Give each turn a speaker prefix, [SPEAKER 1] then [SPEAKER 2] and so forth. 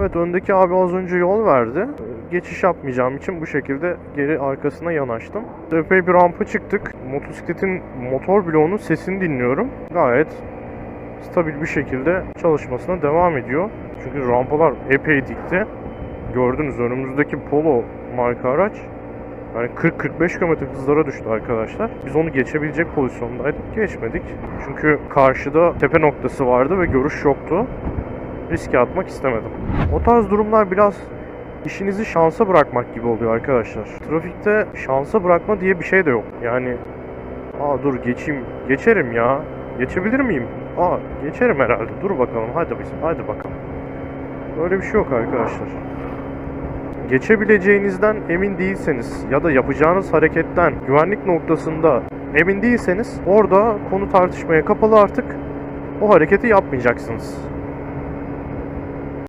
[SPEAKER 1] Evet öndeki abi az önce yol verdi. Geçiş yapmayacağım için bu şekilde geri arkasına yanaştım. Epey bir rampa çıktık. Motosikletin motor bloğunun sesini dinliyorum. Gayet stabil bir şekilde çalışmasına devam ediyor. Çünkü rampalar epey dikti. Gördünüz önümüzdeki Polo marka araç yani 40-45 km hızlara düştü arkadaşlar. Biz onu geçebilecek pozisyondaydık. Geçmedik. Çünkü karşıda tepe noktası vardı ve görüş yoktu. Riske atmak istemedim. O tarz durumlar biraz işinizi şansa bırakmak gibi oluyor arkadaşlar. Trafikte şansa bırakma diye bir şey de yok. Yani aa dur geçeyim, geçerim ya. Geçebilir miyim? Aa geçerim herhalde. Dur bakalım hadi biz, hadi bakalım. Öyle bir şey yok arkadaşlar geçebileceğinizden emin değilseniz ya da yapacağınız hareketten güvenlik noktasında emin değilseniz orada konu tartışmaya kapalı artık o hareketi yapmayacaksınız.